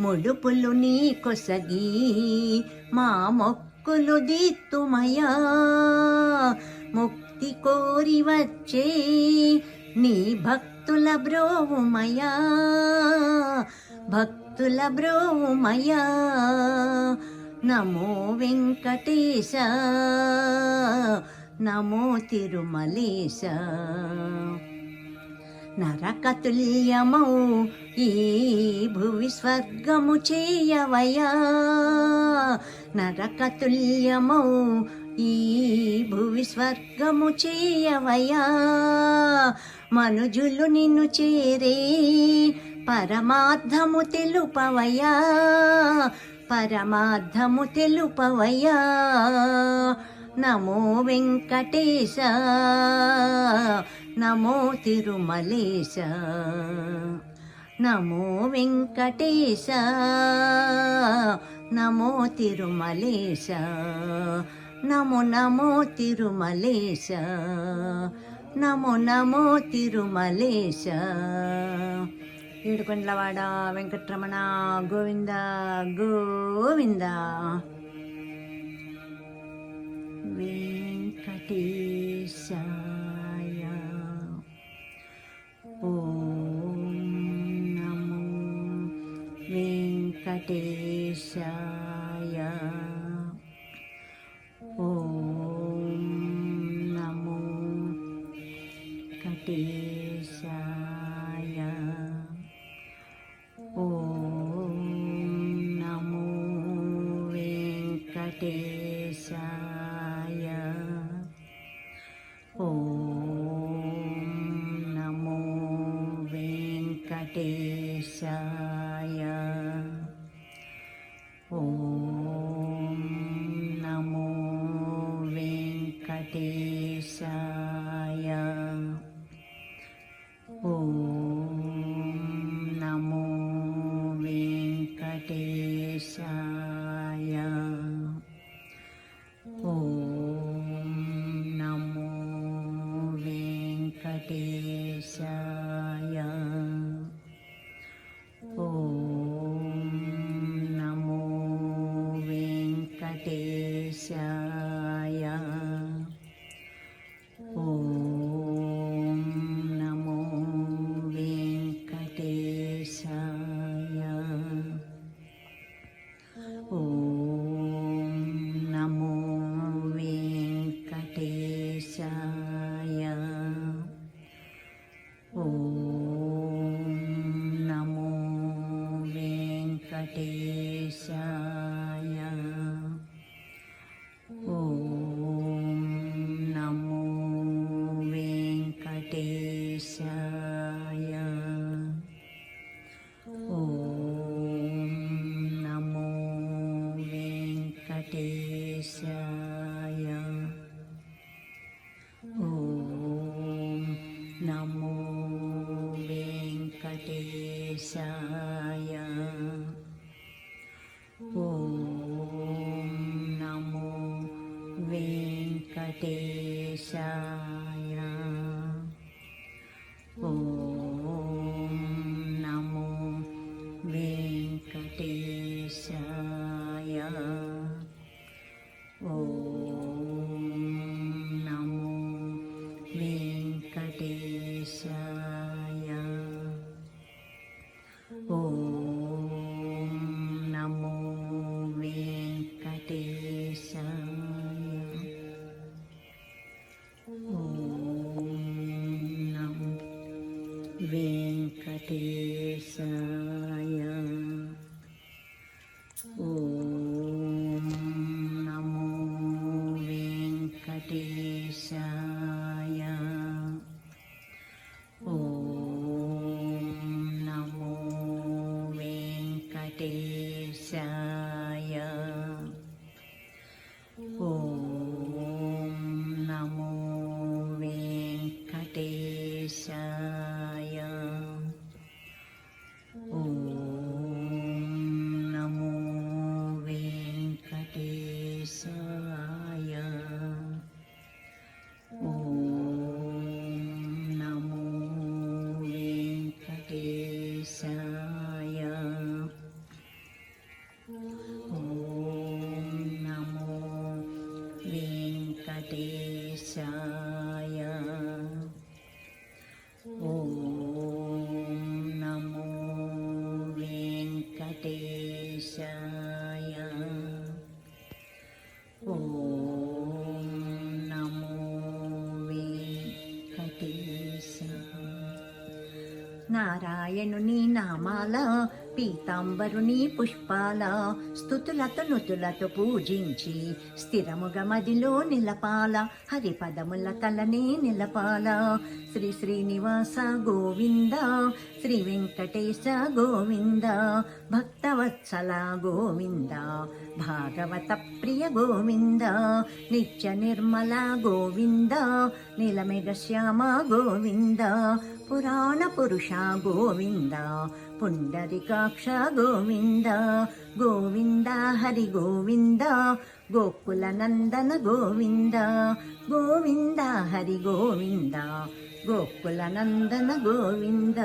ముడుపులు నీ కొసగి మా మొక్కులు దీత్తుమయా ముక్తి కోరి వచ్చే నీ భక్తుల బ్రోవుమయా. భక్తుల బ్రోవుమయా. నమో వెంకటేశ. నమో తిరుమలేశ. నరకతుల్యమౌ ఈ భువి స్వర్గము చేయవయా. నరకతుల్యమౌ ఈ భువి స్వర్గము చేయవయా. మనుజులు నిన్ను చేరే పరమార్థము తెలుపవయా. పరమార్థము తెలుపవయా. నమో వెంకటేశ. నమో తిరుమలేశ నమో వెంకటేశ నమో తిరుమలేశ నమో నమో తిరుమలేశ నమో నమో తిరుమలేశ. ఏడుకొండలవాడ వెంకట్రమణ గోవింద గోవింద. వెంకటేశ. వెంకటేశాయ. ఓం నమో కటేశాయ ఓం నమో వెంకటేశాయ. ఓం నమో వెంకటేశాయ. Oh. Chaya. Om Namo Venkateshaya. Om Namo Venkateshaya. വെങ്കടേശായ ఓం నమో వెంకటేశాయ ఓం నమో వెంకటేశాయ ఓం నమో వెంకటేశ నారాయణుని నామాల పీతాంబరుని పుష్పాల స్థుతులతో నుతులతో పూజించి స్థిరముగా మదిలో నిలపాల హరిపదముల తలనే నిలపాల. శ్రీ శ్రీనివాస గోవింద శ్రీ వెంకటేశ గోవింద భక్తవత్సల గోవింద భాగవత ప్రియ గోవింద నిత్య నిర్మల గోవింద నీలమేఘ శ్యామ గోవింద పురాణ పురుష గోవింద పుండరికాక్ష గోవింద గోవింద హరి గోవింద గోకుల నందన గోవింద గోవింద హరి గోవింద గోకుల నందన గోవింద.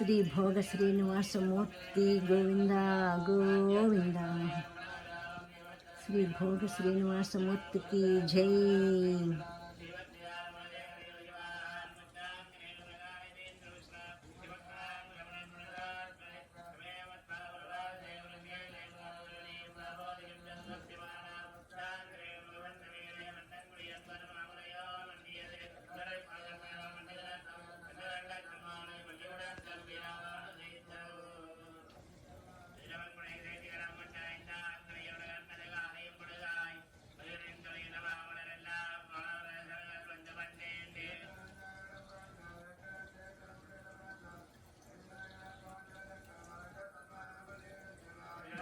ఏడుకొండలవాడ వెంకటరమణ గోవింద గోవింద శ్రీ భోగ శ్రీనివాసమూర్తి గోవింద గోవింద శ్రీ భోగ శ్రీనివాసమూర్తికి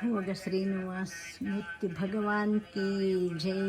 ಭೋಗ ಶ್ರೀನಿವಾಸ್ ನಿತ್ಯ ಭಗವಾನ್ ಕಿ ಜೈ